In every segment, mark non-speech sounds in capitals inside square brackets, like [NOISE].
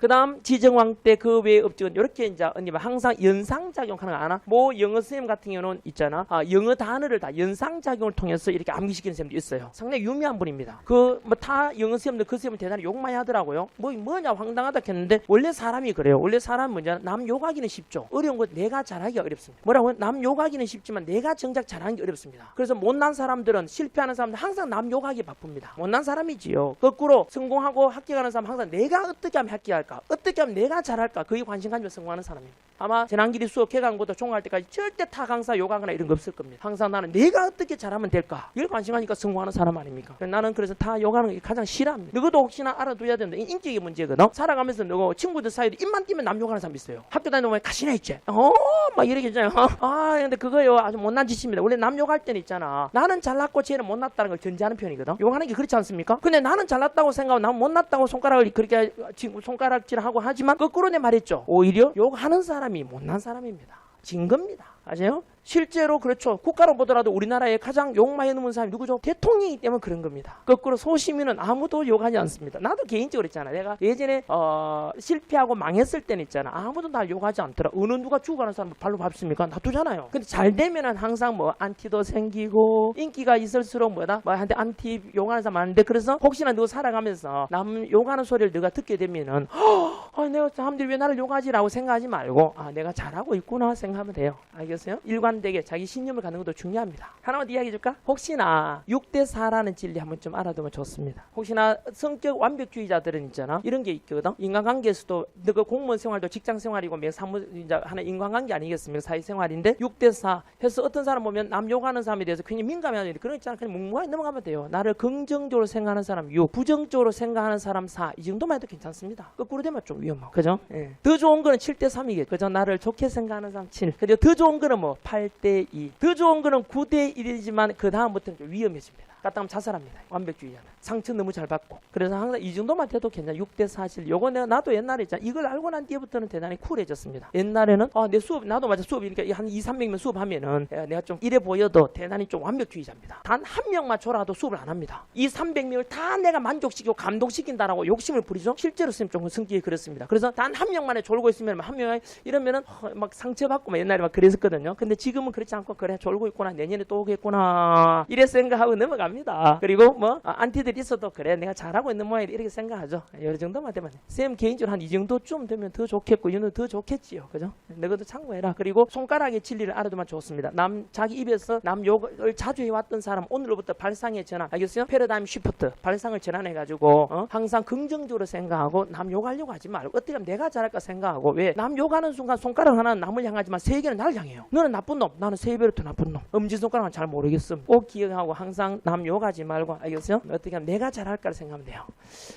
그 다음 지정왕 때 그 외의 업적은 이렇게 이제 언니 항상 연상작용하는 거 아나? 뭐 영어 선생님 같은 경우는 있잖아. 아, 영어 단어를 다 연상작용을 통해서 이렇게 암기시키는 선생님도 있어요. 상당히 유명한 분입니다. 그 뭐 다 영어 선생님들 그 선생님 대단히 욕 많이 하더라고요. 뭐 뭐냐 황당하다 했는데 원래 사람이 그래요. 원래 사람은 뭐냐 남 욕하기는 쉽죠. 어려운 건 내가 잘하기가 어렵습니다. 뭐라고요? 남 욕하기는 쉽지만 내가 정작 잘하는 게 어렵습니다. 그래서 못난 사람들은 실패하는 사람들 항상 남 욕하기 바쁩니다. 못난 사람이지요. 거꾸로 성공하고 합격하는 사람 항상 내가 어떻게 하면 합격할까? 어떻게 하면 내가 잘할까? 그게 관심 가지면 성공하는 사람입니다. 아마 재난기리 수업 개강부터 종할 때까지 절대 타 강사 욕하거나 이런 거 없을 겁니다. 항상 나는 내가 어떻게 잘하면 될까? 이걸 관심하니까 성공하는 사람 아닙니까? 나는 그래서 다게 가장 싫어합니다. 너도 혹시나 알아둬야 된다. 이 인격의 문제거든. 살아가면서 너 친구들 사이에 입만 띄면 남 욕하는 사람 있어요. 학교 다니는 왜 가시나 있지? 어, 막 이렇게 있잖아요. [LAUGHS] 아, 근데 그거요 아주 못난 짓입니다. 원래 남 욕할 때는 있잖아. 나는 잘났고 쟤는 못났다는 걸 전제하는 편이거든. 욕하는 게 그렇지 않습니까? 근데 나는 잘났다고 생각하고 난 못났다고 손가락을 그렇게 지금 손가락 질하고 하지만 거꾸로 내 말했죠. 오히려 욕하는 사람이 못난 사람입니다. 진 겁니다. 아세요? 실제로 그렇죠. 국가로 보더라도 우리나라에 가장 욕 많이 넘은 사람이 누구죠? 대통령이기 때문에 그런 겁니다. 거꾸로 소시민은 아무도 욕하지 않습니다. 나도 개인적으로 있잖아. 내가 예전에 어, 실패하고 망했을 때는 있잖아. 아무도 날 욕하지 않더라. 어느 누가 죽어가는 사람 발로 밟습니까? 놔두잖아요. 근데 잘 되면은 항상 뭐 안티도 생기고 인기가 있을수록 뭐다? 뭐 한테 안티 욕하는 사람 많은데 그래서 혹시나 너 살아가면서 남 욕하는 소리를 너가 듣게 되면은 아, 내가 사람들이 왜 나를 욕하지라고 생각하지 말고 아 내가 잘하고 있구나 생각하면 돼요. 알겠어요? 일관되게 자기 신념을 갖는 것도 중요합니다. 하나만 더 이야기해 줄까? 혹시나 6대 4라는 진리 한번 좀 알아두면 좋습니다. 혹시나 성격 완벽주의자들은 있잖아. 이런 게 있거든. 인간관계에서도 너그 공무원 생활도 직장 생활이고 매 사무 하나 인간관계 아니겠습니까? 사회생활인데 6대 4 해서 어떤 사람 보면 남 욕하는 사람에 대해서 굉장히 민감해하는 그런 거 있잖아. 그냥 묵묵하게 넘어가면 돼요. 나를 긍정적으로 생각하는 사람 6, 부정적으로 생각하는 사람 4. 이 정도만 해도 괜찮습니다. 거꾸로 되면 좀 위험하고. 그죠? 예. 더 좋은 거는 7대 3이겠죠. 그죠? 나를 좋게 생각하는 사람 7. 그리고 더 좋은 거는 뭐 8대 2. 더 좋은 거는 9대 1이지만 그 다음부터는 좀 위험해집니다. 까딱하면 자살합니다. 완벽주의자는. 상처 너무 잘 받고. 그래서 항상 이 정도만 돼도 괜찮아. 6대 4실. 요거 내가 나도 옛날에 있잖아. 이걸 알고 난 뒤부터는 대단히 쿨해졌습니다. 옛날에는 아, 내 수업, 나도 맞아. 수업 이렇게 한 2, 300명 수업하면은 야, 내가 좀 이래 보여도 대단히 좀 완벽주의자입니다. 단 한 명만 줘라도 수업을 안 합니다. 이 300명을 다 내가 만족시키고 감동시킨다라고 욕심을 부리죠. 실제로 선생님 좀 성격이 그렇습니다. 그래서 단 한 명만에 졸고 있으면 한 명에 이러면은 어, 막 상처받고 막 옛날에 막 그랬었거든요. 근데 지금은 그렇지 않고 그래 졸고 있구나 내년에 또 오겠구나 이래 생각하고 넘어 갑니다. 그리고 뭐 아, 안티들이 있어도 그래 내가 잘하고 있는 모양이다 이렇게 생각하죠. 이 정도만 되면 쌤 개인적으로 한 이 정도쯤 되면 더 좋겠고 이는 더 좋겠지요. 그죠? 너희도 참고해라. 그리고 손가락의 진리를 알아두면 좋습니다. 남 자기 입에서 남 욕을 자주 해왔던 사람 오늘로부터 발상의 전환 알겠어요? 패러다임 쉬프트 발상을 전환해가지고 어? 항상 긍정적으로 생각하고 남 욕하려고 하지 말고 어떻게 하면 내가 잘할까 생각하고 왜 남 욕하는 순간 손가락 하나는 남을 향하지만 세 개는 나를 향해요. 너는 나쁜 놈, 나는 세 배로 더 나쁜 놈. 엄지 손가락은 잘 모르겠음. 꼭 기억하고 항상 남 욕하지 말고 알겠어요? 어떻게 하면 내가 잘할까를 생각하면 돼요.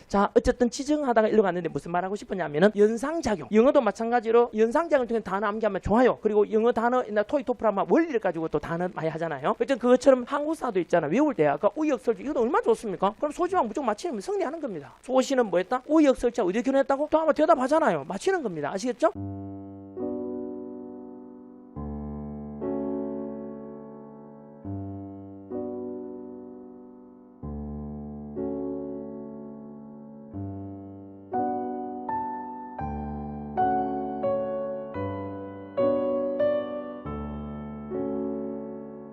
자, 어쨌든 지정하다가 일로 갔는데 무슨 말하고 싶었냐면은 연상작용. 영어도 마찬가지로 연상작용 통해 단어 암기하면 좋아요. 그리고 영어 단어, 나 토이 토플 하면 원리를 가지고 또 단어 많이 하잖아요. 어쨌든 그것처럼 한국사도 있잖아. 외울 때 아까 우역설주 이것도 얼마나 좋습니까? 그럼 소지만 무조건 맞히면 승리하는 겁니다. 소시는 뭐였다? 우역설자 어디 결혼했다고? 또 아마 대답하잖아요. 맞히는 겁니다. 아시겠죠?